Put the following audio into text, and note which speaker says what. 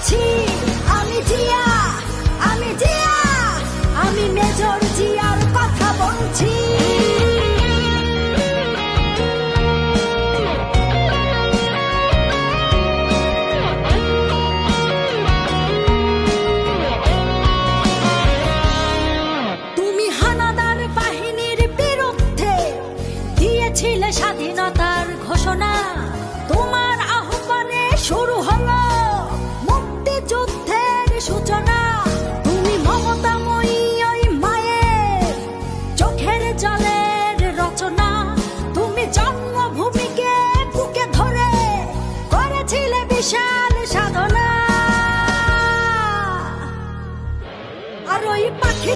Speaker 1: বলছি আমি জিয়া আমি জিয়া আমি মেজর জিয়ার কথা বলছি। স্বাধীনতার ঘোষণা। 下，你下到哪？